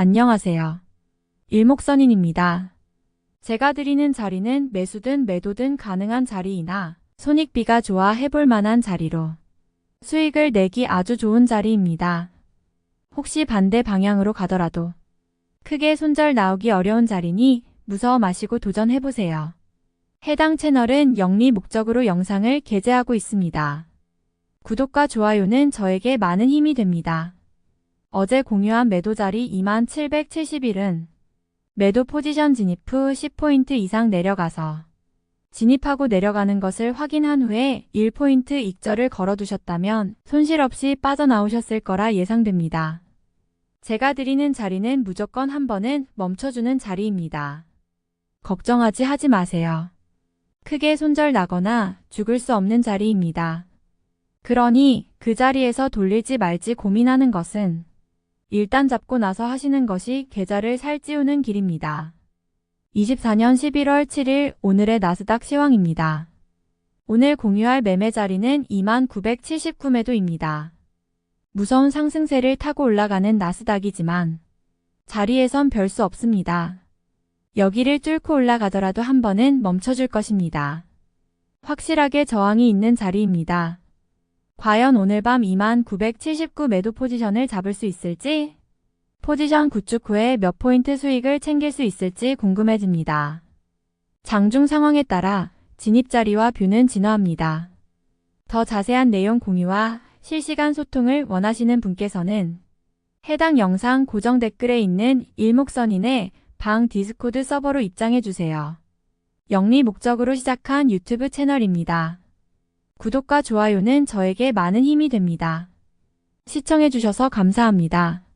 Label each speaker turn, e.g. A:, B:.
A: 안녕하세요. 일목선인입니다. 제가 드리는 자리는 매수든 매도든 가능한 자리이나 손익비가 좋아 해볼 만한 자리로 수익을 내기 아주 좋은 자리입니다. 혹시 반대 방향으로 가더라도 크게 손절 나오기 어려운 자리니 무서워 마시고 도전해보세요. 해당 채널은 영리 목적으로 영상을 게재하고 있습니다. 구독과 좋아요는 저에게 많은 힘이 됩니다. 어제 공유한 매도 자리 2770일은 매도 포지션 진입 후 10포인트 이상 내려가서 진입하고 내려가는 것을 확인한 후에 1포인트 익절을 걸어두셨다면 손실 없이 빠져나오셨을 거라 예상됩니다. 제가 드리는 자리는 무조건 한 번은 멈춰주는 자리입니다. 걱정하지 하지 마세요. 크게 손절 나거나 죽을 수 없는 자리입니다. 그러니 그 자리에서 돌릴지 말지 고민하는 것은 일단 잡고 나서 하시는 것이 계좌를 살찌우는 길입니다. 24년 11월 7일 오늘의 나스닥 시황입니다. 오늘 공유할 매매 자리는 2979매도입니다. 무서운 상승세를 타고 올라가는 나스닥이지만 자리에선 별 수 없습니다. 여기를 뚫고 올라가더라도 한 번은 멈춰줄 것입니다. 확실하게 저항이 있는 자리입니다. 과연 오늘 밤 2979 매도 포지션을 잡을 수 있을지, 포지션 구축 후에 몇 포인트 수익을 챙길 수 있을지 궁금해집니다. 장중 상황에 따라 진입 자리와 뷰는 진화합니다. 더 자세한 내용 공유와 실시간 소통을 원하시는 분께서는 해당 영상 고정 댓글에 있는 일목선인의 방 디스코드 서버로 입장해주세요. 영리 목적으로 시작한 유튜브 채널입니다. 구독과 좋아요는 저에게 많은 힘이 됩니다. 시청해주셔서 감사합니다.